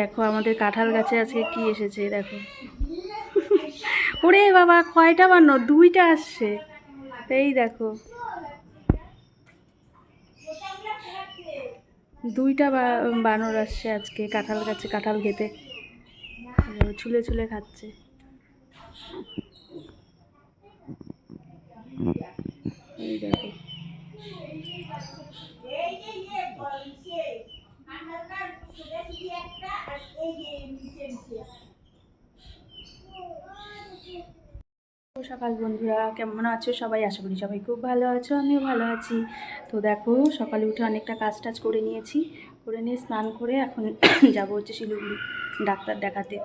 দেখো, আমাদের কাঁঠাল গাছে আজকে কি এসেছে, দেখো। ওরে বাবা, কয়টা বানো দুইটা আসছে। এই দেখো। দুইটা বানর আসছে আজকে কাঁঠাল গাছে, কাঁঠাল খেতে। ছুলে ছুলে খাচ্ছে। এই দেখো। সকাল বন্ধুরা, কেমন আছো সবাই? আশা করি সবাই খুব ভালো আছো, আমিও ভালো আছি। তো দেখো, সকালে উঠে অনেকটা কাজ টাজ করে নিয়েছি। করে নিয়ে স্নান করে এখন যাব হচ্ছে শিলিগুড়ি ডাক্তার দেখাতে।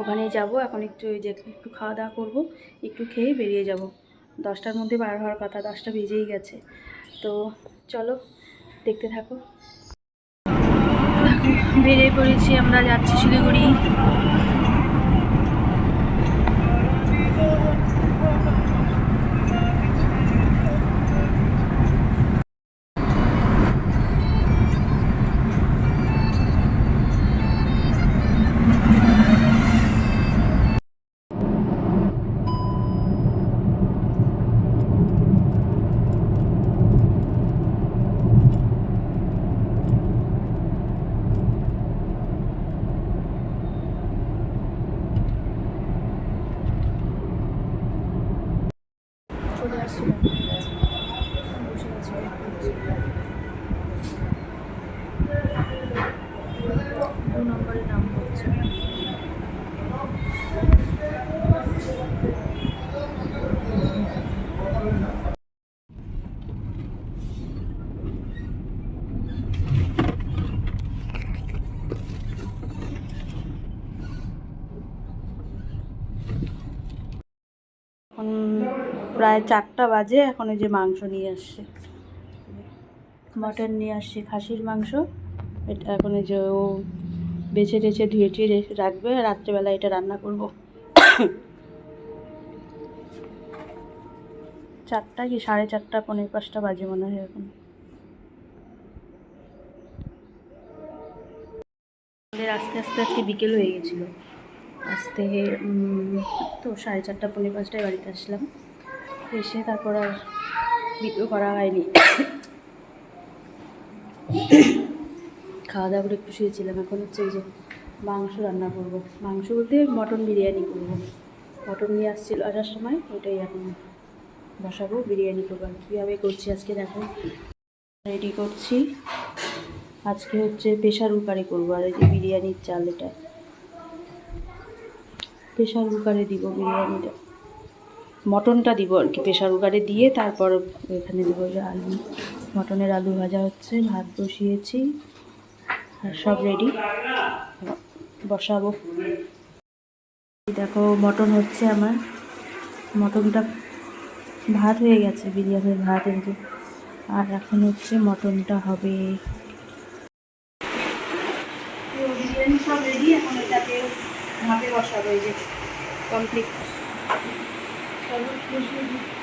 ওখানেই যাব, এখন একটু ওই যে একটু খাওয়া দাওয়া করব, একটু খেয়ে বেরিয়ে যাব। দশটার মধ্যে বার হওয়ার কথা, দশটা বেজেই গেছে। তো চলো, দেখতে থাকো। বেরিয়ে পড়েছি আমরা যাচ্ছি শিলিগুড়ি। চলে আসছিলাম বসে আছি দু নম্বরের নাম হচ্ছে এখন প্রায় চারটা বাজে, এখন যে মাংস নিয়ে আসছে। মটন নিয়ে আসছে, খাসির মাংস। এটা এখন যে ও বেছে টেছে ধুয়ে টুয়ে রেখে রাখবে, রাত্রেবেলা এটা রান্না করব। চারটা কি? সাড়ে চারটা, পনেরো পাঁচটা বাজে মনে হয় এখন। আমাদের আস্তে আস্তে আজকে বিকেল হয়ে গেছিল। আসতে তো সাড়ে চারটা, পনেরো পাঁচটায় বাড়িতে আসলাম। এসে তারপর আর ভিডিও করা হয়নি। খাওয়া দাওয়া করে একটু শুয়েছিলাম। এখন হচ্ছে এই যে মাংস রান্না করব। মাংস বলতে মটন বিরিয়ানি করব। মটন নিয়ে আসছিল আসার সময়, ওটাই এখন বসাবো, বিরিয়ানি করব। আর কীভাবে করছি আজকে দেখো রেডি করছি। আজকে হচ্ছে প্রেশার কুকারে করব। আর এই যে বিরিয়ানির চাল এটা। প্রেশার কুকারে দিব বিরিয়ানিটা। মটনটা দিব আর কি, প্রেশার কুকারে দিয়ে তারপর এখানে দেবো যে আলু। মটনের আলু ভাজা হচ্ছে, ভাত বসিয়েছি, আর সব রেডি বসাবো। দেখো, মটন হচ্ছে আমার। মটনটা ভাত হয়ে গেছে, বিরিয়ানির ভাত যে আর এখন হচ্ছে মটনটা হবে। সব রেডি এখন এটাকে বসাবো, এই যে কমপ্লিট চলো